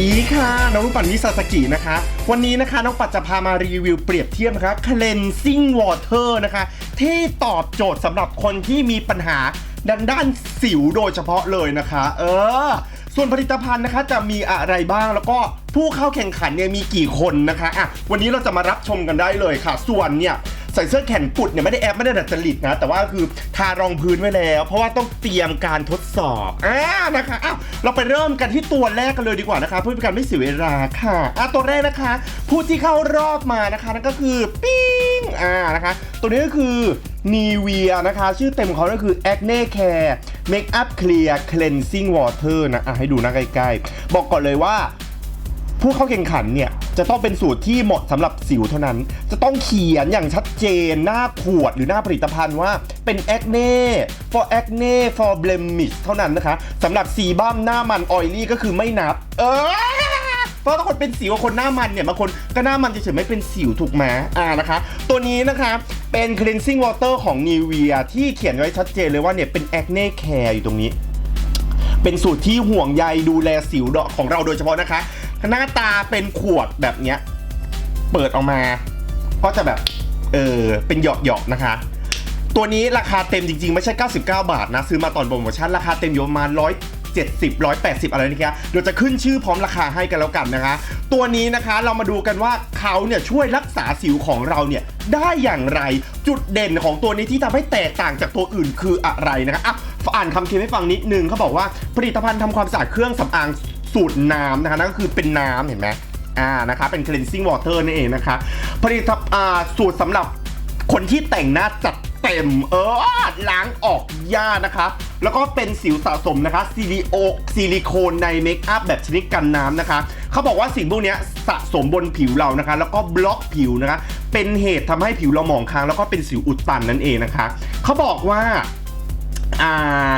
ดีค่ะ น้องลูกปันมิซาสกินะคะ วันนี้นะคะน้องปัดจะพามารีวิวเปรียบเทียบนะคะ cleansing water นะคะ ที่ตอบโจทย์สำหรับคนที่มีปัญหาด้านด้านสิวโดยเฉพาะเลยนะคะ เออ ส่วนผลิตภัณฑ์นะคะจะมีอะไรบ้างแล้วก็ผู้เข้าแข่งขันเนี่ยมีกี่คนนะคะอะวันนี้เราจะมารับชมกันได้เลยค่ะ ส่วนเนี่ย ใส่เสื้อแขนกุดเนี่ยไม่ได้แอบไม่ได้ดัดจริตนะ แต่ว่าคือทารองพื้นไว้แล้ว เพราะว่าต้องเตรียมการทดสอบอ่านะคะอ้าวเราไปเริ่มกันที่ตัวแรกกันเลยดีกว่านะคะ เพื่อเป็นการไม่เสียเวลาค่ะอะตัวแรกนะคะ ผู้ที่เข้ารอบมานะคะนั่นก็คือปิ้งอ่านะคะ ตัวนี้ก็คือนีเวียนะคะ ชื่อเต็มของเขาก็คือ Acne Care Makeup Clear Cleansing Water นะอะให้ดูหนะใกล้ๆ บอกก่อนเลยว่าผู้เข้าแข่งขันเนี่ย จะต้องเป็นสูตรที่เหมาะสำหรับสิวเท่านั้น จะต้องเขียนอย่างชัดเจนหน้าขวดหรือหน้าผลิตภัณฑ์ว่าเป็น acne for acne for blemish เท่านั้นนะคะสำหรับซีบัมหน้ามันออยลี่ก็คือไม่นับ เออเพราะถ้าคนเป็นสิวคนหน้ามันเนี่ยบางคนก็หน้ามันเฉยๆไม่เป็นสิวถูกไหมอ่านะคะ ตัวนี้นะคะเป็น cleansing water ของ Nivea ที่เขียนไว้ชัดเจนเลยว่าเนี่ยเป็น acne care อยู่ตรงนี้ เป็นสูตรที่ห่วงใยดูแลสิวดอกของเราโดยเฉพาะนะคะ หน้าตาเป็นขวดแบบเนี้ย เปิดออกมา ก็จะแบบ เออเป็นหยอกๆนะคะ ตัวนี้ราคาเต็มจริงๆ ไม่ใช่ 99 บาทนะ ซื้อมาตอนโปรโมชั่นราคาเต็มอยู่ประมาณ170 180 อะไรนี่ครับเดี๋ยวจะขึ้นชื่อพร้อมราคาให้กันแล้วกันนะคะ ตัวนี้นะคะเรามาดูกันว่าเขาเนี่ยช่วยรักษาสิวของเราเนี่ยได้อย่างไร จุดเด่นของตัวนี้ที่ทำให้แตกต่างจากตัวอื่นคืออะไรนะคะอะ อ่านคำเขียนให้ฟังนิดนึงเขาบอกว่าผลิตภัณฑ์ทำความสะอาดเครื่องสำอางสูตรน้ำนะคะนั่นก็คือเป็นน้ำเห็นไหมอ่านะคะเป็น cleansing water นั่นเองนะคะ ผลิตภัณฑ์อ่าสูตรสำหรับคนที่แต่งหน้าจัดเต็มเออล้างออกยากนะคะแล้วก็เป็นสิวสะสมนะคะซิลิโอซิลิโคนในเมคอัพแบบชนิดกันน้ำนะคะเขาบอกว่าสิ่งพวกนี้สะสมบนผิวเรานะคะ แล้วก็บล็อกผิวนะคะ เป็นเหตุทำให้ผิวเราหมองคล้างแล้วก็เป็นสิวอุดตันนั่นเองนะคะเขาบอกว่า อ่า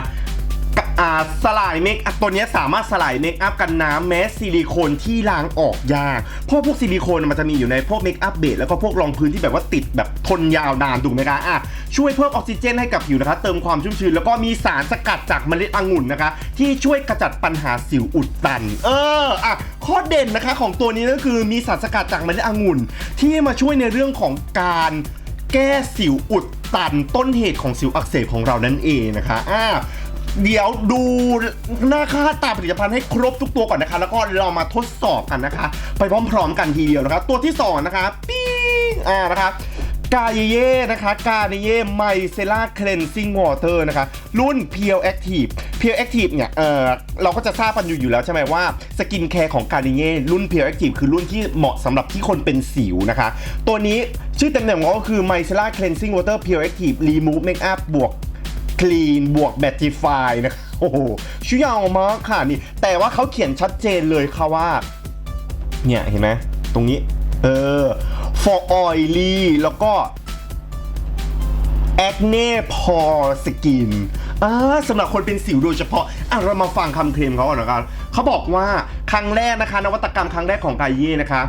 อ่าสลายเมคอัพตัวนี้สามารถสลายเมคอัพกันน้ำแม้ซิลิโคนที่ล้างออกยาก เพราะพวกซิลิโคนมันจะมีอยู่ในพวกเมคอัพเบสแล้วก็พวกรองพื้นที่แบบว่าติดแบบทนยาวนานถูกไหมคะอะช่วยเพิ่มออกซิเจนให้กับผิวนะคะ เติมความชุ่มชื้นแล้วก็มีสารสกัดจากเมล็ดองุ่นนะคะ ที่ช่วยกระจัดปัญหาสิวอุดตัน เอออะข้อเด่นนะคะของตัวนี้ก็คือมีสารสกัดจากเมล็ดองุ่น ที่มาช่วยในเรื่องของการ แก้สิวอุดตันต้นเหตุของสิวอักเสบของเรานั่นเองนะคะอ่าเดี๋ยวดูหน้าค่าตาผลิตภัณฑ์ให้ครบทุกตัวก่อนนะคะ แล้วก็เรามาทดสอบกันนะคะ ไปพร้อมๆกันทีเดียวนะคะตัวที่สองนะคะปิ้งอ่านะคะกาเย่นะคะกาเย่ไมเซล่าเคลนซิ่งวอเตอร์นะคะ รุ่น p พียวแอคทีฟ พียวแอคทีฟเนี่ยเออเราก็จะทราบกันอยู่อยู่แล้วใช่ไหมว่าสกินแคร์ของกาเย่รุ่น p พียวแอคทีฟคือรุ่นที่เหมาะสำหรับที่คนเป็นสิวนะคะ ตัวนี้ชื่อเต็มๆของเขาก็คือ Micellar Cleansing Water Pure Active Remove Makeup บวก Clean บวก Mattify นะคะโอ้โหชื่อยาวมากค่ะนี่ แต่ว่าเขาเขียนชัดเจนเลยค่ะว่า เนี่ยเห็นไหมตรงนี้ เออ for oily แล้วก็ acne pore skin อ่าสำหรับคนเป็นสิวโดยเฉพาะอะเรามาฟังคำเคลมเขาก่อนนะครับเขาบอกว่าครั้งแรกนะคะ นวัตกรรมครั้งแรกของกายเย่นะคะ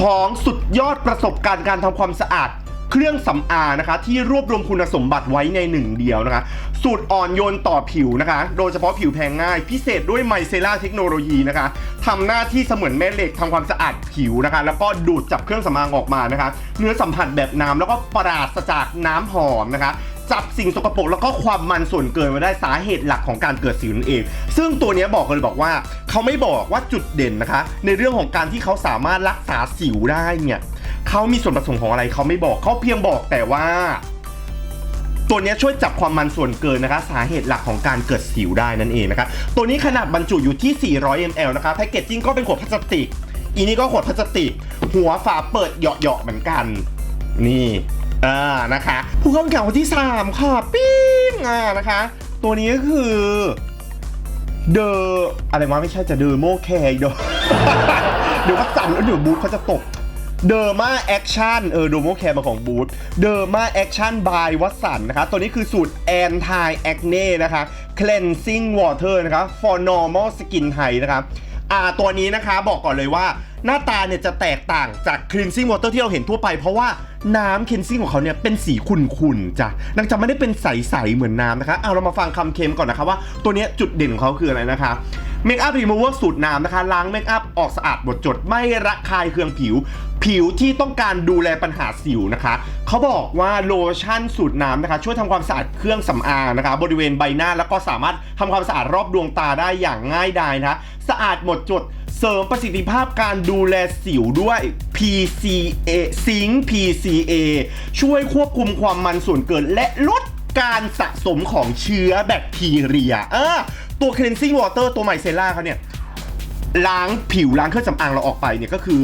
ของสุดยอดประสบการณ์การทำความสะอาดเครื่องสำอางนะคะ ที่รวบรวมคุณสมบัติไว้ในหนึ่งเดียวนะคะ สูตรอ่อนโยนต่อผิวนะคะ โดยเฉพาะผิวแพ้ง่าย พิเศษด้วยไมเซล่าเทคโนโลยีนะคะทำหน้าที่เสมือนแม่เหล็กทำความสะอาดผิวนะคะ แล้วก็ดูดจับเครื่องสำอางออกมานะคะ เนื้อสัมผัสแบบน้ำแล้วก็ปราศจากน้ำหอมนะคะ จับสิ่งสกปรกแล้วก็ความมันส่วนเกินมาได้สาเหตุหลักของการเกิดสิวนั่นเอง ซึ่งตัวนี้บอกกันเลยบอกว่า เขาไม่บอกว่าจุดเด่นนะคะ ในเรื่องของการที่เขาสามารถรักษาสิวได้เนี่ยเขามีส่วนผสมของอะไรเขาไม่บอกเขาเพียงบอกแต่ว่าตัวนี้ช่วยจับความมันส่วนเกินนะคะ สาเหตุหลักของการเกิดสิวได้นั่นเองนะคะตัวนี้ขนาดบรรจุอยู่ที่ 400 ml นะคะแพคเกจจิ้งก็เป็นขวดพลาสติกอีนี่ก็ขวดพลาสติก หัวฝาเปิดเหยาะๆเหมือนกัน นี่ อ่านะคะผู้เข้าแข่งคนที่ 3 ค่ะ ปิ้งอ่านะคะ ตัวนี้ก็คือเดออะไรวะไม่ใช่จะเดอโมแคร์เดอเดี๋ยวก็สั่นแล้วเดี๋ยวบูธเขาจะตกเดอร์มาแอคชั่นเออโดโมแคร์มาของบูธเดอร์มาแอคชั่นบายวัสันนะคะ ตัวนี้คือสูตร anti acne นะคะ cleansing water นะคะ for normal skin type นะคะ อ่าตัวนี้นะคะบอกก่อนเลยว่า หน้าตาเนี่ยจะแตกต่างจาก cleansing water ที่เราเห็นทั่วไป เพราะว่าน้ำ cleansing ของเขาเนี่ยเป็นสีขุ่นๆจ้ะนางจะไม่ได้เป็นใสๆเหมือนน้ำนะคะเอาเรามาฟังคำเคลมก่อนนะคะว่าตัวเนี้ยจุดเด่นของเขาคืออะไรนะคะ เมคอัพรีมูเวอร์สูตรน้ำนะคะ ล้างเมคอัพออกสะอาดหมดจดไม่ระคายเคืองผิว ผิวที่ต้องการดูแลปัญหาสิวนะคะเขาบอกว่าโลชั่นสูตรน้ำนะคะ ช่วยทำความสะอาดเครื่องสำอางนะคะ บริเวณใบหน้าแล้วก็สามารถทำความสะอาดรอบดวงตาได้อย่างง่ายดายนะคะสะอาดหมดจดเสริมประสิทธิภาพการดูแลสิวด้วย PCA ซิง PCA ช่วยควบคุมความมันส่วนเกินและลดการสะสมของเชื้อแบคทีเรีย เออ ตัว cleansing water ตัวไมเซล่าเขาเนี่ย ล้างผิวล้างเครื่องสำอางเราออกไปเนี่ยก็คือ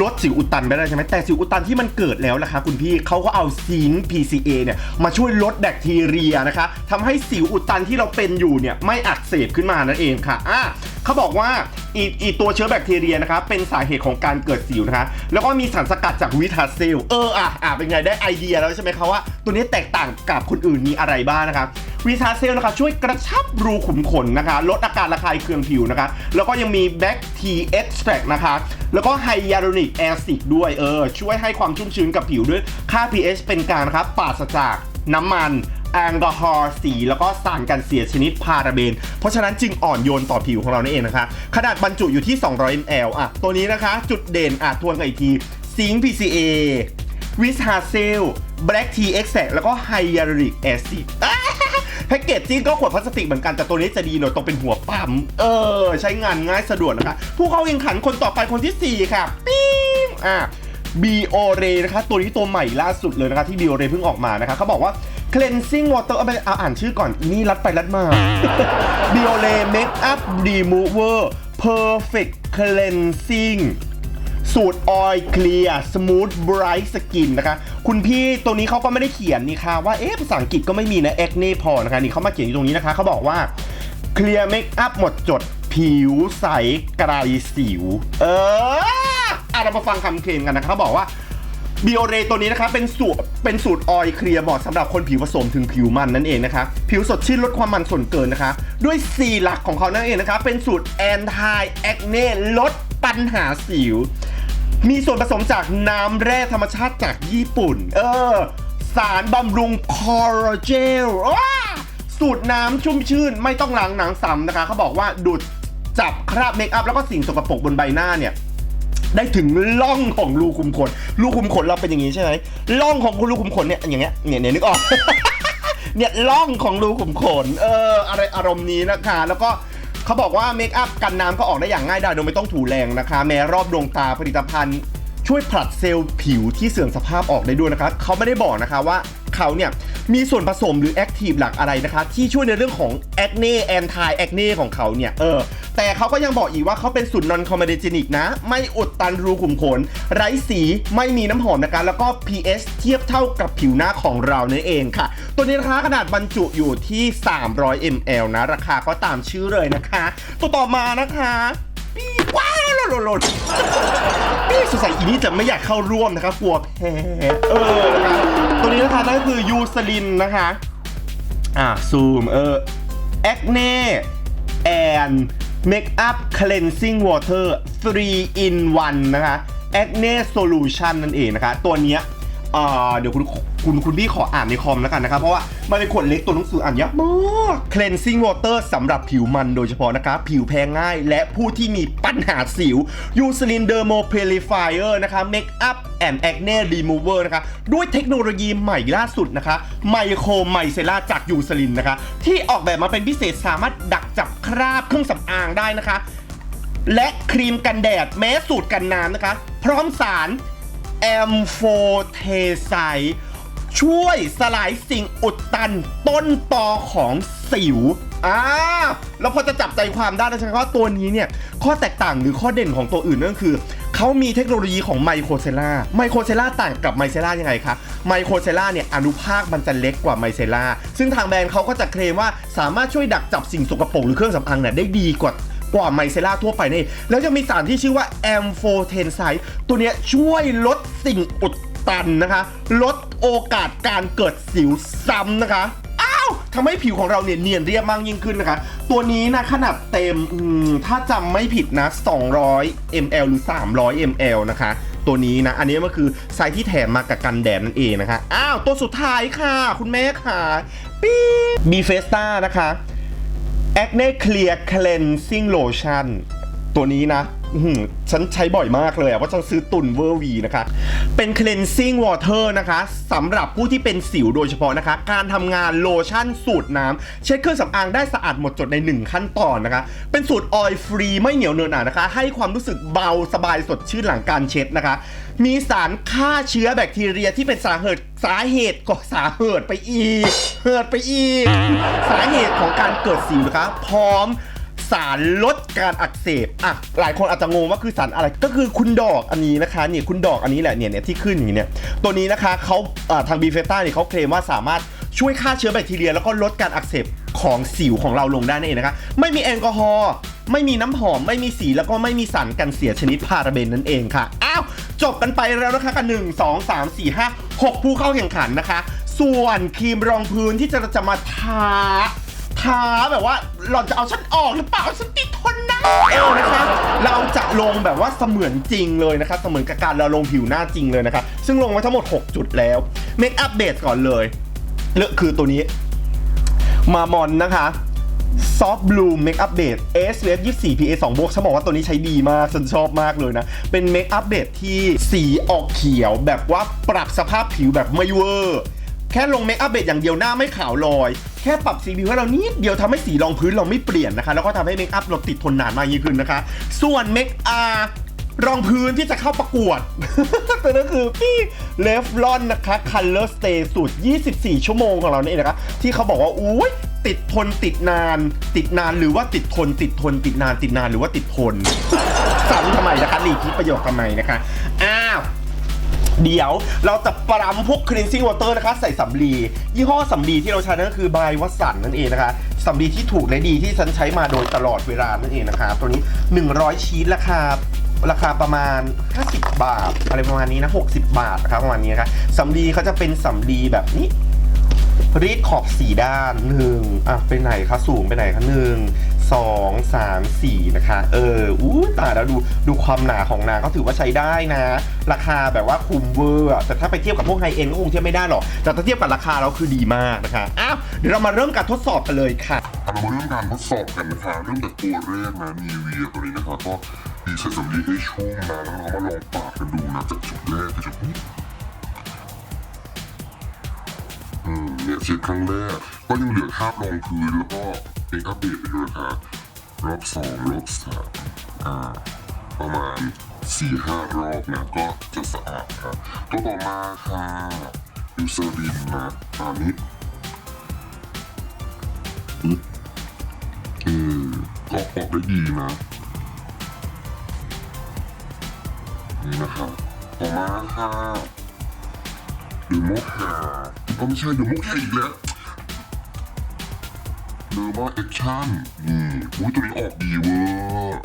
ลดสิวอุดตันไปได้ใช่ไหมแต่สิวอุดตันที่มันเกิดแล้วนะคะ คุณพี่เขาก็เอาซิงค์ PCA เนี่ยมาช่วยลดแบคทีเรียนะคะทำให้สิวอุดตันที่เราเป็นอยู่เนี่ยไม่อักเสบขึ้นมานั่นเองค่ะอะเขาบอกว่าอีอีตัวเชื้อแบคทีเรียนะคะเป็นสาเหตุของการเกิดสิวนะคะ แล้วก็มีสารสกัดจากวิตาเซล เอออะอะเป็นไงได้ไอเดียแล้วใช่ไหมคะว่า ตัวนี้แตกต่างกับคนอื่นมีอะไรบ้างนะคะ วิตาเซลนะคะช่วยกระชับรูขุมขนนะคะ ลดอาการระคายเคืองผิวนะคะ แล้วก็ยังมีแบคทีเอ็กซ์แทรนะคะ แล้วก็ไฮยาลูริกแอซิดด้วยเออช่วยให้ความชุ่มชื้นกับผิวด้วยค่า pH เป็นกลางนะครับปราศจากน้ำมันแอลกอฮอล์สีแล้วก็สารกันเสียชนิดพาราเบน เพราะฉะนั้นจึงอ่อนโยนต่อผิวของเรานั่นเองนะคะ ขนาดบรรจุอยู่ที่ 200 ml อะ ตัวนี้นะคะ จุดเด่นอะทวนกันอีกที ซิงค์ PCA วิสฮาเซลแบล็กทีเอ็กแซแล้วก็ไฮยาริกแอซิดแพ็กเกจจิ้งก็ขวดพลาสติกเหมือนกัน แต่ตัวนี้จะดีหน่อยตรงเป็นหัวปั๊ม เออ ใช้งานง่ายสะดวกนะคะ ผู้เข้าแข่งขันคนต่อไปคนทีสี่4 ค่ะ ปิ๊งอะบีโอเรนะคะ ตัวนี้ตัวใหม่ล่าสุดเลยนะคะ ที่บีโอเรเพิ่งออกมานะคะเขาบอกว่า cleansing water เอาไปเอาอ่านชื่อก่อน นี่รัดไปรัดมาบีโอเร makeup remover perfect cleansing สูตรออยเคลียร์สมูทไบรท์สกินนะคะ คุณพี่ตัวนี้เขาก็ไม่ได้เขียนนี่ค่ะ ว่าเอ๊ะภาษาอังกฤษก็ไม่มีนะเอ็กเน่พอนะคะนี่เขามาเขียนอยู่ตรงนี้นะคะเขาบอกว่าเคลียร์เมคอัพหมดจดผิวใสไกรสิว เอออะเรามาฟังคำเคลมกันนะคะเขาบอกว่าบิโอเรตัวนี้นะคะเป็นสูตรเป็นสูตรออยเคลียร์เหมาะสำหรับคนผิวผสมถึงผิวมันนั่นเองนะคะ ผิวสดชื่นลดความมันส่วนเกินนะคะ ด้วย4หลักของเขานั่นเองนะคะ เป็นสูตร anti acne ลดปัญหาสิว มีส่วนผสมจากน้ำแร่ธรรมชาติจากญี่ปุ่น เออ สารบำรุงคอลลาเจลว้าสูตรน้ำชุ่มชื่น ไม่ต้องล้างหนังซ้ำนะคะ เขาบอกว่าดูดจับคราบเมคอัพแล้วก็สิ่งสกปรกบนใบหน้าเนี่ยได้ถึงล่องของรูขุมขน รูขุมขนเราเป็นอย่างนี้ใช่ไหมล่องของรูขุมขนเนี่ยอย่างเงี้ยเนี่ยเนี่ยนึกออก เนี่ยล่องของรูขุมขน เออ อะไรอารมณ์นี้นะคะ แล้วก็ เขาบอกว่าเมคอัพกันน้ำก็ออกได้อย่างง่ายดายโดยไม่ต้องถูแรงนะคะ แม้รอบดวงตาผลิตภัณฑ์ช่วยผลัดเซลล์ผิวที่เสื่อมสภาพออกได้ด้วยนะคะเขาไม่ได้บอกนะคะว่าเขาเนี่ย มีส่วนผสมหรือแอคทีฟหลักอะไรนะคะ ที่ช่วยในเรื่องของแอคเน่แอนทายแอคเน่ของเขาเนี่ย เออ แต่เขาก็ยังบอกอีกว่าเขาเป็นสูตรนอนคอมเมดจินิกนะ ไม่อุดตันรูขุมขน ไร้สีไม่มีน้ำหอมนะคะ แล้วก็ pH เทียบเท่ากับผิวหน้าของเรานั่นเองค่ะ ตัวนี้นะคะขนาดบรรจุอยู่ที่ 300 ml นะ ราคาก็ตามชื่อเลยนะคะ ตัวต่อมานะคะปีว้าวโหลดหลดนี่สงสัยอีนี่จะไม่อยากเข้าร่วมนะคะกลัวแพ้เออนะคะ ตัวนี้นะคะนั่นก็คือยูสลินนะคะ อ่าซูมเออ acne and makeup cleansing water 3 in 1 นะคะแอคเน่โซลูชันนั่นเองนะคะ ตัวเนี้ย อ่าเดี๋ยวคุณคุณคุณพี่ขออ่านในคอมแล้วกันนะครับ เพราะว่ามันเป็นขวดเล็กตัวหนังสืออ่านยากมาก cleansing water สำหรับผิวมันโดยเฉพาะนะคะผิวแพ้ง่าย และผู้ที่มีปัญหาสิว Eucerin Dermo Purifier นะคะ Makeup and Acne Remover นะคะด้วยเทคโนโลยีใหม่ล่าสุดนะคะไมโครไมเซล่าจากยูซลินนะคะที่ออกแบบมาเป็นพิเศษสามารถดักจับคราบเครื่องสำอางได้นะคะ และครีมกันแดดแม้สูตรกันน้ำนะคะ พร้อมสาร แอมโฟเทไซช่วยสลายสิ่งอุดตันต้นตอของสิวอ่าแล้วพอจะจับใจความได้นะใช่ไหมว่าตัวนี้เนี่ย ข้อแตกต่างหรือข้อเด่นของตัวอื่นนั่นคือ เขามีเทคโนโลยีของไมโครเซล่าไมโครเซล่าต่างกับไมเซล่ายังไงคะไมโครเซล่าเนี่ยอนุภาคมันจะเล็กกว่าไมเซล่าซึ่งทางแบรนด์เขาก็จะเคลมว่าสามารถช่วยดักจับสิ่งสกปรกหรือเครื่องสำอางเนี่ยได้ดีกว่า กว่าไมเซล่าทั่วไปนี่แล้วยังมีสารที่ชื่อว่าแอมโฟเทนไซตัวนี้ช่วยลดสิ่งอุดตันนะคะ ลดโอกาสการเกิดสิวซ้ำนะคะอ้าวทำให้ผิวของเราเนี่ยเนียนเรียบมากยิ่งขึ้นนะคะ ตัวนี้นะขนาดเต็มอืมถ้าจำไม่ผิดนะ 200 ml หรือ 300 ml นะคะ ตัวนี้นะ อันนี้มันคือไซส์ที่แถมมากับกันแดดนั่นเองนะคะ อ้าว ตัวสุดท้ายค่ะ คุณแม่ค่ะ ปี๊บบีเฟสตานะคะ Acne Clear Cleansing Lotion ตัวนี้นะ ฉันใช้บ่อยมากเลยอะเพราะฉันซื้อตุนเวอร์วีนะคะ เป็น cleansing water นะคะสำหรับผู้ที่เป็นสิวโดยเฉพาะนะคะ การทำงานโลชั่นสูตรน้ำเช็ดเครื่องสำอางได้สะอาดหมดจดใน 1 ขั้นตอนนะคะ เป็นสูตรออยล์ฟรีไม่เหนียวเนอะหนานะคะ ให้ความรู้สึกเบาสบายสดชื่นหลังการเช็ดนะคะ มีสารฆ่าเชื้อแบคทีเรียที่เป็นสาเหตุสาเหตุก็สาเหตุไปอีกเหิดไปอีก สาเหตุของการเกิดสิวนะคะ พร้อม สารลดการอักเสบอะหลายคนอาจจะงงว่าคือสารอะไรก็คือคุณดอกอันนี้นะคะเนี่ยคุณดอกอันนี้แหละเนี่ยเนี่ยที่ขึ้นอย่างนี้เนี่ยตัวนี้นะคะเขาเอ่อทางบีเฟต้าเนี่ยเขาเคลมว่าสามารถช่วยฆ่าเชื้อแบคทีเรีย แล้วก็ลดการอักเสบของสิวของเราลงได้นั่นเองนะคะ ไม่มีแอลกอฮอล์ไม่มีน้ำหอม ไม่มีสีแล้วก็ไม่มีสารกันเสียชนิดพาราเบนนั่นเองค่ะ อ้าว จบกันไปแล้วนะคะกันหนึ่งสองสามสี่ห้าหกผู้เข้าแข่งขันนะคะ ส่วนครีมรองพื้นที่จะจะมาทา แบบว่าหล่อนจะเอาฉันออกหรือเปล่าฉันติดทนนะเออนะคะ เราจะลงแบบว่าเสมือนจริงเลยนะคะ เสมือนกับการเราลงผิวหน้าจริงเลยนะคะ ซึ่งลงไว้ทั้งหมด 6 จุดแล้วเมคอัพเบสก่อนเลยเลือกคือตัวนี้ มามอนนะคะ Soft Blue Makeup Base SPF 24 PA 2บวกฉันบอกว่าตัวนี้ใช้ดีมากฉันชอบมากเลยนะ เป็นเมคอัพเบสที่สีออกเขียวแบบว่าปรับสภาพผิวแบบไม่เวอร์ ค่ลงเมคอัพเบสอย่างเดียวหน้าไม่ขาวลอย แค่ปรับสีผิวให้เรานิดเดียวทำให้สีรองพื้นเราไม่เปลี่ยนนะคะ แล้วก็ทำให้เมคอัพเราติดทนนานมากยิ่งขึ้นนะคะ ส่วนเมคอาร์รองพื้นที่จะเข้าประกวดตัวนั้นคือพี่เลฟลอนนะคะ Color Stay สูตร 24 ชั่วโมงของเราเนี่เองนะคะที่เขาบอกว่าอุ้ยติดทนติดนาน ติดนานหรือว่าติดทน ติดทน ติดนานติดนานหรือว่าติดทนซ้ำทำไมนะคะรีพีทประโยคทำไมนะคะอ้าว เดี๋ยวเราจะปรำพวก cleansing water นะคะ ใส่สำลียี่ห้อสำลีที่เราใช้นั่นก็คือบายวัสันนั่นเองนะคะสำลีที่ถูกและดีที่ฉันใช้มาโดยตลอดเวลานั่นเองนะคะ ตัวนี้ 100ชีสราคาราคาประมาณ 50 บาท อะไรประมาณนี้นะ 60 บาทนะครับประมาณนี้นะคะสำลีเขาจะเป็นสำลีแบบนี้ รีดขอบสีด้านหนึ่งอะไปไหนคะสูงไปไหนคะหนึ่งสองสามสี่นะคะ เอออู้ตายแล้วดูดูความหนาของนางก็ถือว่าใช้ได้นะ ราคาแบบว่าคุ้มเวอร์อแต่ถ้าไปเทียบกับพวกไฮเอ็นก็คงเทียบไม่ได้หรอก แต่ถ้าเทียบกับราคาเราคือดีมากนะคะอ้าวเดี๋ยวเรามาเริ่มการทดสอบกันเลยค่ะเรามาเริ่มการทดสอบกันนะคะเริ่มจากตัวแรกนะนีเวียตัวนี้นะคะก็มีใส่สำลีให้ชุ่มนะแล้วเราก็มาลองปาดกันดูนะจากจุดแรกที่จุดนี้ เนี่ยเช็ดครั้งแรก ก็ยังเหลือคราบรองพื้นแล้วก็เองอัปเดตไปด้วยนะคะรอบสองรอบสามอ่าประมาณสี่ห้ารอบนะก็จะสะอาดครับตัวต่อมาค่ะยูเซอรินนะอันนี้เออก็ออกได้ดีนะนี่นะครับต่อมาค่ะดโมแฮร์ ก็ไม่ใช่เดโมแฮร์อีกแล้วเดโมาแอคชั่นนี่อุ้ยตัวนี้ออกดีเวอร์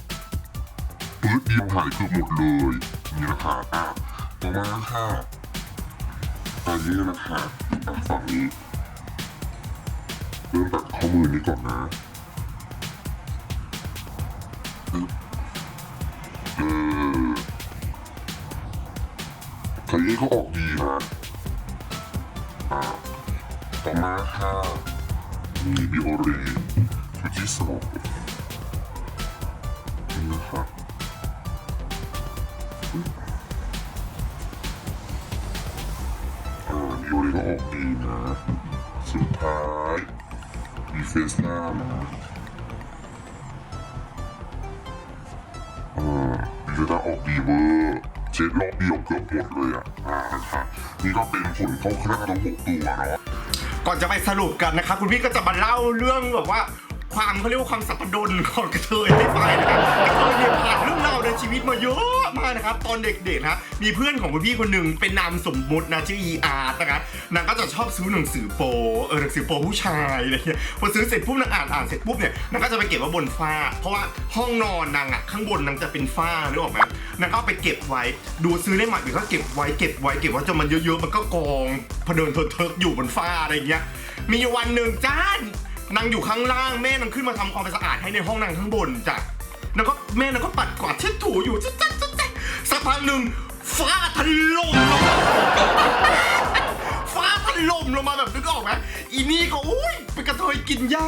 ปื๊ดเดียวหายเกือบหมดเลย นี่นะคะอะต่อมาค่ะอันนี้นะคะอะฝั่งนี้เริ่มตัดข้อมือนี้ก่อนนะเออคราวนี้ก็ออกดีนะ ต่อมาค่ะมีบิโอเรชุดที่สองนี่นะครับอ่าบิโอเรก็ออกดีนะ สุดท้ายมีเฟสหน้านะอ่าดีจะออกดีเวอร์เช็ดรอบเดียวเกือบหมดเลยอะ อ่าค่ะนี่ก็เป็นผลคร่าวๆทั้งหกตัวเนาะ ก่อนจะไปสรุปกันนะครับคุณพี่ก็จะมาเล่าเรื่องแบบว่า ความเขาเรียกว่าความสัปดนของกระเทยให้ฟังนะครับกระเทยเนี่ยผ่านเรื่องราวในชีวิตมาเยอะมากนะครับตอนเด็กๆนะมีเพื่อนของคุณพี่คนหนึ่งเป็นนามสมมุตินะชื่ออีอาร์นะคะนางก็จะชอบซื้อหนังสือโปเออหนังสือโปผู้ชายอะไรเงี้ยพอซื้อเสร็จปุ๊บนางอ่านอ่านเสร็จปุ๊บเนี่ยนางก็จะไปเก็บไว้บนฝ้า เพราะว่าห้องนอนนางอะข้างบนนางจะเป็นฝ้านึกออกไหมนางก็ไปเก็บไว้ดูซื้อได้ใหม่หรือก็เก็บไว้เก็บไว้เก็บไว้จนมันเยอะๆมันก็กองพเดินเทิกอยู่บนฝ้าอะไรเงี้ยมีวันหนึ่งจ้าน นางอยู่ข้างล่างแม่นางขึ้นมาทำความสะอาดให้ในห้องนางข้างบนจ้ะแล้วก็แม่นางก็ปัดกวาดเช็ดถูอยู่จ๊ะจ๊ะจ๊ะจ๊ะสักพักหนึ่งฟ้าถล่มลงมาฟ้าถล่มลงมาแบบนึกออกไหมอีนี่ก็อุ้ยเป็นกระเทยกินหญ้า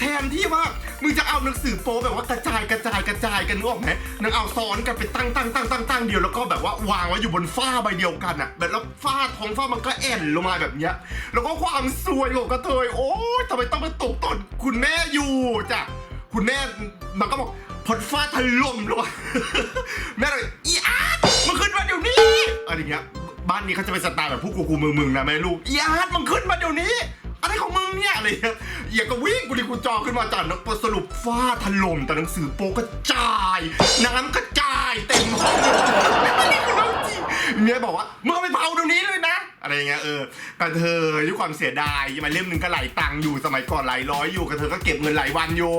แทนที่ว่ามึงจะเอาหนังสือโป๊แบบว่ากระจายกระจายกระจายกันนึกออกไหมนางเอาซ้อนกันไปตั้งตั้งตั้งตั้งตั้งเดียวแล้วก็แบบว่าวางไว้อยู่บนฝ้าใบเดียวกันอะแบบแล้วฝ้าท้องฝ้ามันก็แอนลงมาแบบเนี้ย แล้วก็ความสวยของกระเทยโอ๊ยทำไมต้องมาตกตนคุณแม่อยู่จ้ะคุณแม่มันก็บอกพดฟ้าถล่มลงมาแม่เลยอีอาร์ตมึงขึ้นมาเดี๋ยวนี้อะไรเงี้ยบ้านนี้เขาจะเป็นสไตล์แบบผู้กูกูมึงมึงนะแม่ลูกอีอาร์ตมึงขึ้นมาเดี๋ยวนี้ อะไรของมึงเนี่ยอะไรเงี้ยอย่าก็วิ่งกุลีกุจอขึ้นมาจากนักสรุปฟ้าถล่มแต่หนังสือโป๊กระจาย น้ำกระจายเต็มห้องนี่คือเรื่องจริงเมียบอกว่ามึงเอาไปเผาเดี๋ยวนี้เลยนะ อะไรเงี้ยเออกระเทยด้วยความเสียดายมาเล่มหนึ่งก็ไหลายตังค์อยู่สมัยก่อนหลายร้อยอยู่กระเทยก็เก็บเงินหลายวันอยู่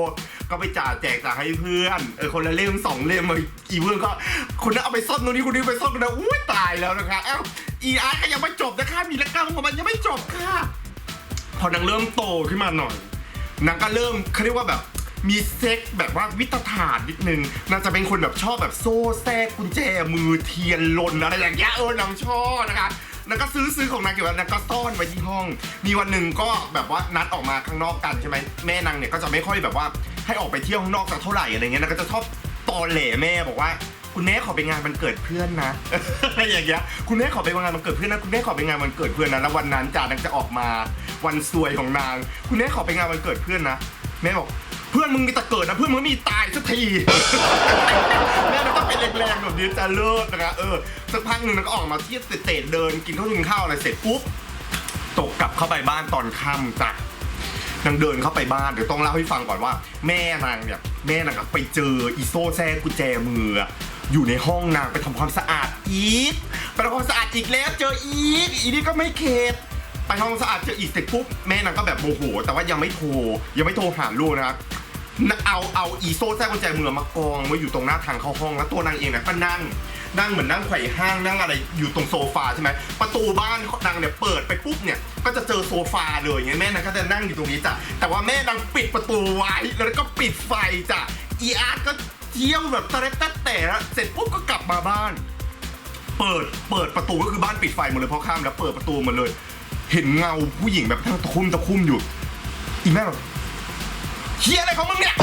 ก็ไปจ่าแจกจ่าให้เพื่อนเออคนละเล่มสองเล่มมาอีเพื่อนก็คนนั้นเอาไปซ่อนตรงนี้คนนี้ไปซ่อนตรงนั้นอุ้ยตายแล้วนะคะเอ้าอีอาร์ตก็ยังไม่จบนะคะมีละกรรมของมันยังไม่จบค่ะ พอนางเริ่มโตขึ้นมาหน่อยนางก็เริ่มเขาเรียกว่าแบบมีเซ็กแบบว่าวิตฐานนิดนึงนางจะเป็นคนแบบชอบแบบโซ่แทรกกุญแจมือเทียนลนอะไรอย่างเงี้ยเออนางชอบนะคะนางก็ซื้อซื้อของนางเก็บไว้นางก็ซ่อนไว้ที่ห้อง มีวันหนึ่งก็แบบว่านัดออกมาข้างนอกกันใช่ไหมแม่นางเนี่ยก็จะไม่ค่อยแบบว่าให้ออกไปเที่ยวข้างนอกสักเท่าไหร่อะไรเงี้ยนางก็จะชอบตอแหลแม่บอกว่า คุณแม่ขอไปงานวันเกิดเพื่อนนะ อะไรอย่างเงี้ยคุณแม่ขอไปงานวันเกิดเพื่อนนะคุณแม่ขอไปงานวันเกิดเพื่อนนะแล้ววันนั้นจ่านางจะออกมาวันซวยของนาง คุณแม่ขอไปงานวันเกิดเพื่อนนะแม่บอกเพื่อนมึงมีแต่เกิดนะเพื่อนมึงไม่มีตายสักทีแม่มันต้องเป็นแรงๆแบบนี้จะเลิศนะคะเออสักพักหนึ่งนางก็ออกมาเที่ยวเตะเดินกินข้าวกินข้าวอะไรเสร็จปุ๊บตกกลับเข้าไปบ้านตอนค่ำจ้ะนางเดินเข้าไปบ้านเดี๋ยวต้องเล่าให้ฟังก่อนว่า แม่นางเนี่ยแม่นางไปเจออีโซ่แซ่กุญแจมือ อยู่ในห้องนางไปทำความสะอาดอีกไปทำความสะอาดอีกแล้วเจออีกอีนี่ก็ไม่เข็ดไปทำความสะอาดเจออีกเสร็จปุ๊บแม่นางก็แบบโมโห แต่ว่ายังไม่โทรยังไม่โทรหาลูกนะครับเอาเอาอีโซ่แซ่กุญแจมือมากองไว้อยู่ตรงหน้าทางเข้าห้องแล้วตัวนางเองเนี่ยก็นั่งนั่งเหมือนนั่งไขว่ห้างนั่งอะไรอยู่ตรงโซฟาใช่ไหมประตูบ้านนางเนี่ยเปิดไปปุ๊บเนี่ยก็จะเจอโซฟาเลยอย่างเงี้ยแม่นางก็จะนั่งอยู่ตรงนี้จ้ะแต่ว่าแม่นางปิดประตูไว้แล้วก็ปิดไฟจ้ะอีอาร์ตก็ เที่ยวแบบตะเรตตะแต่แล้วเสร็จปุ๊บก็กลับมาบ้าน เปิดเปิดประตูก็คือบ้านปิดไฟหมดเลยเพราะข้ามแล้วเปิดประตูหมดเลย เห็นเงาผู้หญิงแบบทั้งตะคุ่มตะคุ่มอยู่ อีแม่แบบเฮียอะไรของมึงเนี่ย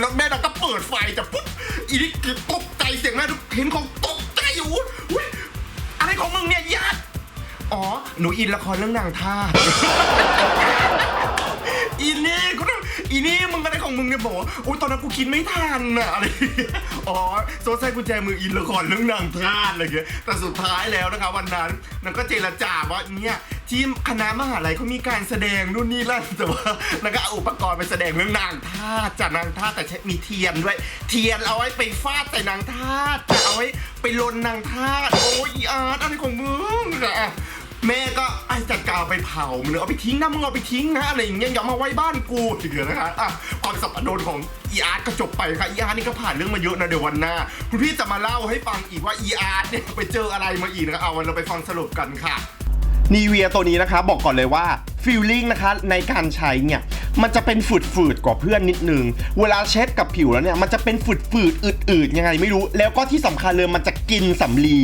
แล้วแม่นางก็เปิดไฟจะปุ๊บอีนี่ตกใจเสียงแม่เห็นของตกใจอยู่อุ๊ยอะไรของมึงเนี่ยญาติอ๋อหนูอินละครเรื่องนางท่าอีนี่กูต้อง อีนี่มึงอะไรของมึงเนี่ยบอกว่าโอ้ยตอนนั้นกูคิดไม่ทันอะอะไรอ๋อโซ่ใส่กุญแจมืออินละครเรื่องนางทาสอะไรเงี้ยแต่สุดท้ายแล้วนะคะวันนั้นนางก็เจรจาว่าเนี่ยที่คณะมหาลัยเขามีการแสดงนู่นนี่นั่นแต่ว่านางก็เอาอุปกรณ์ไปแสดงเรื่องนางทาสจากนางทาสแต่ใช้มีเทียนด้วย เทียนเอาไว้ไปฟาดใส่นางทาสจะเอาไว้ไปลนนางทาสโอ้ยอาร์ตอะไรของมึงอะ แม่ก็ไอ้จัดการไปเผามึงเอาไปทิ้งนะมึงเอาไปทิ้งนะอะไรอย่างเงี้ยอย่ามาไว้บ้านกูถึงเดือนนะคะอะความสับปะรดของอีอาร์ตก็จบไปค่ะอีอาร์ตนี่ก็ผ่านเรื่องมาเยอะนะเดี๋ยววันหน้าคุณพี่จะมาเล่าให้ฟังอีกว่าอีอาร์ตเนี่ยไปเจออะไรมาอีกนะคะเอาวันเราไปฟังสรุปกันค่ะนีเวียตัวนี้นะคะบอกก่อนเลยว่าฟีลลิ่งนะคะในการใช้เนี่ยมันจะเป็นฝืดๆกว่าเพื่อนนิดนึง เวลาเช็ดกับผิวแล้วเนี่ยมันจะเป็นฝืดๆอืดๆยังไงไม่รู้ แล้วก็ที่สำคัญเลยมันจะกินสำลี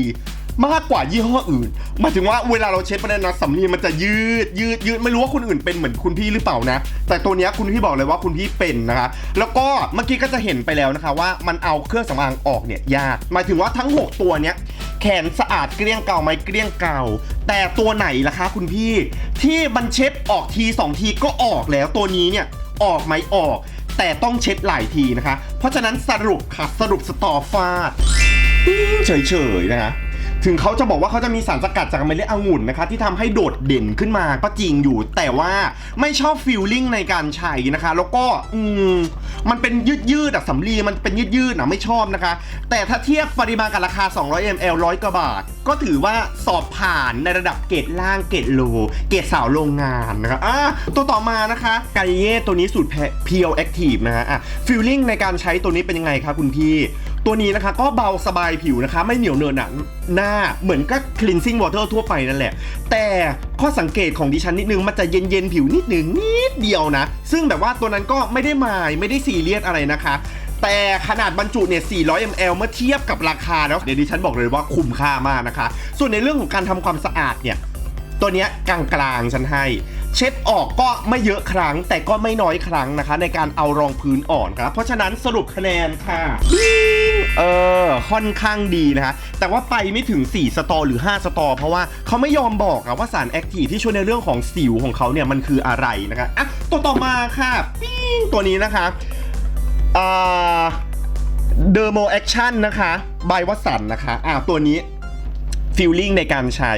มากกว่ายี่ห้ออื่นหมายถึงว่าเวลาเราเช็ดไปเนี่ยนะสำลีมันจะยืดยืดยืดไม่รู้ว่าคนอื่นเป็นเหมือนคุณพี่หรือเปล่านะ แต่ตัวเนี้ยคุณพี่บอกเลยว่าคุณพี่เป็นนะคะ แล้วก็เมื่อกี้ก็จะเห็นไปแล้วนะคะ ว่ามันเอาเครื่องสำอางออกเนี่ยยากหมายถึงว่าทั้ง 6 ตัวเนี้ยแขนสะอาดเกลี้ยงเก่าไหมเกลี้ยงเก่า แต่ตัวไหนล่ะคะ คุณพี่ที่มันเช็ดออกทีสองทีก็ออกแล้วตัวนี้เนี่ยออกไหมออก แต่ต้องเช็ดหลายทีนะคะ เพราะฉะนั้นสรุปค่ะสรุปสตอฟาดเฉยๆนะคะ ถึงเขาจะบอกว่าเขาจะมีสารสกัดจากเมล็ดองุ่นนะคะ ที่ทำให้โดดเด่นขึ้นมาก็จริงอยู่ แต่ว่าไม่ชอบฟิลลิ่งในการใช้นะคะ แล้วก็อืมมันเป็นยืดยืดอะสำลีมันเป็นยืดยืดๆนะไม่ชอบนะคะ แต่ถ้าเทียบปริมาณกับราคา 200 ml ร้อยกว่าบาท ก็ถือว่าสอบผ่านในระดับเกรดล่างเกรดโลเกรดสาวโรงงานนะคะอะตัวต่อมานะคะกาเย่ตัวนี้สูตรเพียวแอคทีฟนะฮะอะฟิลลิ่งในการใช้ตัวนี้เป็นยังไงคะคุณพี่ ตัวนี้นะคะก็เบาสบายผิวนะคะ ไม่เหนียวเนินหนักหน้าเหมือนก็ cleansing water ทั่วไปนั่นแหละ แต่ข้อสังเกตของดิฉันนิดนึงมันจะเย็นเย็นๆผิวนิดหนึ่งนิดเดียวนะ ซึ่งแบบว่าตัวนั้นก็ไม่ได้มายไม่ได้ซีเรียสอะไรนะคะ แต่ขนาดบรรจุเนี่ย 400 ml เมื่อเทียบกับราคาแล้วเดี๋ยวดิฉันบอกเลยว่าคุ้มค่ามากนะคะ ส่วนในเรื่องของการทำความสะอาดเนี่ย ตัวเนี้ยกลางๆฉันให้ เช็ดออกก็ไม่เยอะครั้ง แต่ก็ไม่น้อยครั้งนะคะ ในการเอารองพื้นอ่อนครับ เพราะฉะนั้นสรุปคะแนนค่ะเออค่อนข้างดีนะคะแต่ว่าไปไม่ถึง 4 สตอหรือ 5 สตอ เพราะว่าเขาไม่ยอมบอกอะว่าสารแอคทีฟที่ช่วยในเรื่องของสิวของเขาเนี่ยมันคืออะไรนะคะอะตัวต่อมาค่ะปิ้งตัวนี้นะคะอ่าเดอร์โมแอคชั่นนะคะ บายวัสันนะคะอะตัวนี้ฟิลลิ่งในการใช้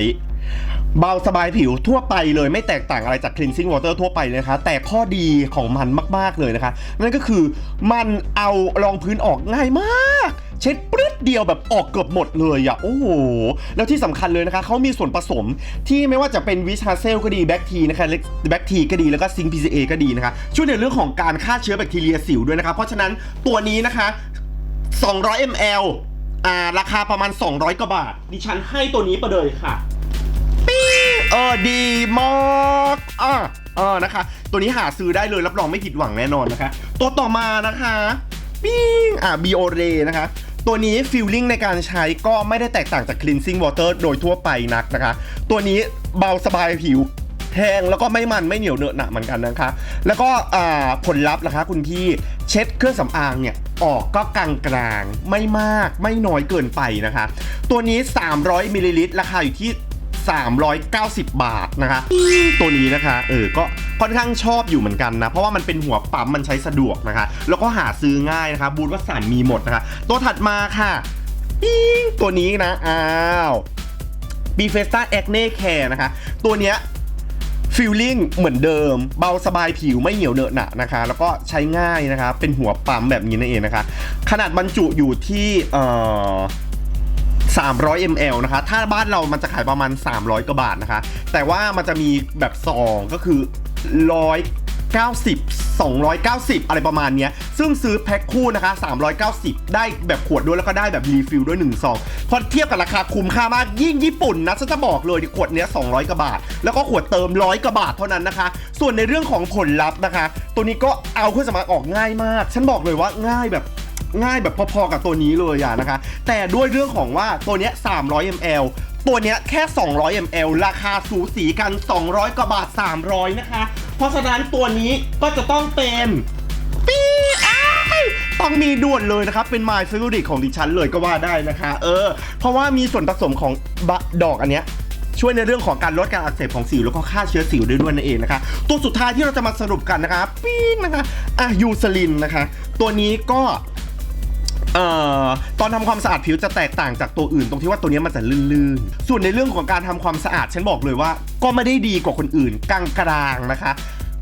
เบาสบายผิวทั่วไปเลยไม่แตกต่างอะไรจาก cleansing water ทั่วไปเลยนะคะ แต่ข้อดีของมันมาก ๆ เลยนะคะ นั่นก็คือมันเอารองพื้นออกง่ายมาก เช็ดปรึ๊ดเดียวแบบออกเกือบหมดเลยอะโอ้โห แล้วที่สำคัญเลยนะคะ เขามีส่วนผสมที่ไม่ว่าจะเป็นวิชาเซลก็ดีแบคทีนะคะแบคทีก็ดีแล้วก็ซิงค์ PCA ก็ดีนะคะ ช่วยในเรื่องของการฆ่าเชื้อแบคทีเรียสิวด้วยนะคะ เพราะฉะนั้นตัวนี้นะคะ 200 ml อ่าราคาประมาณ 200กว่าบาท ดิฉันให้ตัวนี้ไปเลยค่ะ เออดีมากอะเออนะคะ ตัวนี้หาซื้อได้เลยรับรองไม่ผิดหวังแน่นอนนะคะ ตัวต่อมานะคะปิ้งอะ b o r e นะคะตัวนี้ฟิลลิ่งในการใช้ก็ไม่ได้แตกต่างจาก cleansing water โดยทั่วไปนักนะคะ ตัวนี้เบาสบายผิวแห้งแล้วก็ไม่มันไม่เหนียวเหนอะหนะเหมือนกันนะคะ แล้วก็อ่าผลลัพธ์นะคะ คุณพี่เช็ดเครื่องสำอางเนี่ยออกก็กลางกลางไม่มากไม่น้อยเกินไปนะคะ ตัวนี้ 300มิลลิลิตรราคาอยู่ที่ 390 บาทนะคะ ตัวนี้นะคะเออก็ค่อนข้างชอบอยู่เหมือนกันนะ เพราะว่ามันเป็นหัวปั๊มมันใช้สะดวกนะคะ แล้วก็หาซื้อง่ายนะคะบูธวัสานมีหมดนะคะ ตัวถัดมาค่ะตัวนี้นะอ้าวบีเฟสตาแอคเน่แคร์นะคะ ตัวเนี้ยฟิลลิ่งเหมือนเดิม เบาสบายผิวไม่เหนียวเหนอะหนะนะคะ แล้วก็ใช้ง่ายนะคะ เป็นหัวปั๊มแบบนี้นั่นเองนะคะ ขนาดบรรจุอยู่ที่เอ่อ 300 ml นะคะ ถ้าบ้านเรามันจะขายประมาณ 300 กว่าบาทนะคะ แต่ว่ามันจะมีแบบซองก็คือ 190 290 อะไรประมาณเนี้ย ซึ่งซื้อแพ็คคู่นะคะ 390 ได้แบบขวดด้วยแล้วก็ได้แบบรีฟิลด้วย1ซองพอเทียบกับราคาคุ้มค่ามากยิ่งญี่ปุ่นนะฉันจะบอกเลยขวดเนี้ย200 กว่าบาท แล้วก็ขวดเติม 100 กว่าบาทเท่านั้นนะคะ ส่วนในเรื่องของผลลัพธ์นะคะ ตัวนี้ก็เอาเครื่องสำอางออกง่ายมาก ฉันบอกเลยว่าง่ายแบบ ง่ายแบบพอๆกับตัวนี้เลยอะนะคะ แต่ด้วยเรื่องของว่าตัวเนี้ย300 ml ตัวเนี้ยแค่ 200 ml ราคาสูสีกัน 200 กว่าบาท 300 นะคะ เพราะฉะนั้นตัวนี้ก็จะต้องเป็นปีอ้ายต้องมีด่วนเลยนะครับ เป็น My Favorite ของดิฉันเลยก็ว่าได้นะคะ เออ เพราะว่ามีส่วนผสมของบะดอกอันเนี้ยช่วยในเรื่องของการลดการอักเสบของสิวแล้วก็ฆ่าเชื้อสิวได้ด้วยนั่นเองนะคะ ตัวสุดท้ายที่เราจะมาสรุปกันนะคะ ปิ้งนะคะอะยูซลินนะคะ ตัวนี้ก็ เอ่อตอนทำความสะอาดผิวจะแตกต่างจากตัวอื่น ตรงที่ว่าตัวนี้มันจะลื่นๆ ส่วนในเรื่องของการทำความสะอาดฉันบอกเลยว่า ก็ไม่ได้ดีกว่าคนอื่นกลางๆนะคะ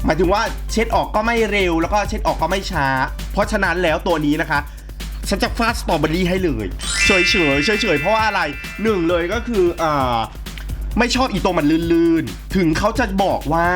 หมายถึงว่าเช็ดออกก็ไม่เร็ว แล้วก็เช็ดออกก็ไม่ช้า เพราะฉะนั้นแล้วตัวนี้นะคะ ฉันจะฟาดสตรอเบอรี่ให้เลยเฉยเฉยเฉยเฉยๆเพราะว่าอะไรหนึ่งเลยก็คืออ่า ไม่ชอบอีตรงมันลื่นๆ ถึงเขาจะบอกว่า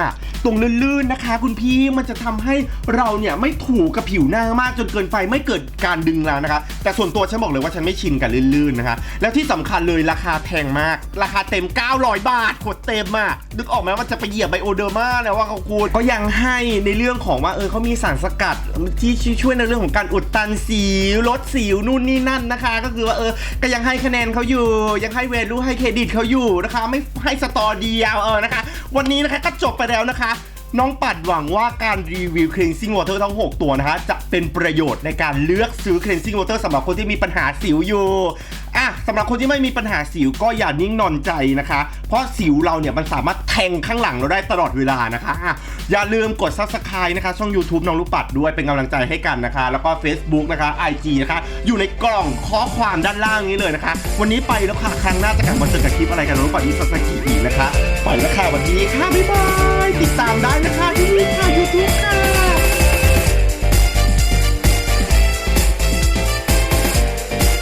ตรงลื่นๆนะคะ คุณพี่มันจะทำให้เราเนี่ยไม่ถูกกับผิวหน้ามากจนเกินไปไม่เกิดการดึงแล้วนะคะ แต่ส่วนตัวฉันบอกเลยว่าฉันไม่ชินกับลื่นๆนะคะ แล้วที่สำคัญเลยราคาแพงมาก ราคาเต็ม 900 บาทขวดเต็มอะนึกออกไหมว่าจะไปเหยียบไบโอเดอร์มาแล้วว่าเขาคูณก็ยังให้ในเรื่องของว่าเออเขามีสารสกัดที่ช่วยในเรื่องของการอุดตันสิวลดสิวนู่นนี่นั่นนะคะ ก็คือว่าเออก็ยังให้คะแนนเขาอยู่ ยังให้เวลูให้เครดิตเขาอยู่นะคะไม่ให้สตอเดียวเออนะคะ วันนี้นะคะก็จบไปแล้วนะคะ น้องปัดหวังว่าการรีวิว cleansing water ทั้ง 6 ตัวนะคะ จะเป็นประโยชน์ในการเลือกซื้อ cleansing water สำหรับคนที่มีปัญหาสิวอยู่ สำหรับคนที่ไม่มีปัญหาสิวก็อย่านิ่งนอนใจนะคะ เพราะสิวเราเนี่ยมันสามารถแทงข้างหลังเราได้ตลอดเวลานะคะอะอย่าลืมกด subscribe นะคะ ช่อง YouTube น้องลูกปัดด้วยเป็นกำลังใจให้กันนะคะ แล้วก็ Facebook นะคะ IG นะคะ อยู่ในกล่องข้อความด้านล่างนี้เลยนะคะ วันนี้ไปแล้วค่ะ ครั้งหน้าจะกลับมาเจอกับคลิปอะไรกันน้องลูกปัดอิสักกี่ปีนะคะ ไปแล้วค่ะวันนี้ค่ะบ๊ายบายติดตามได้นะคะที่นี่ค่ะ YouTube ค่ะ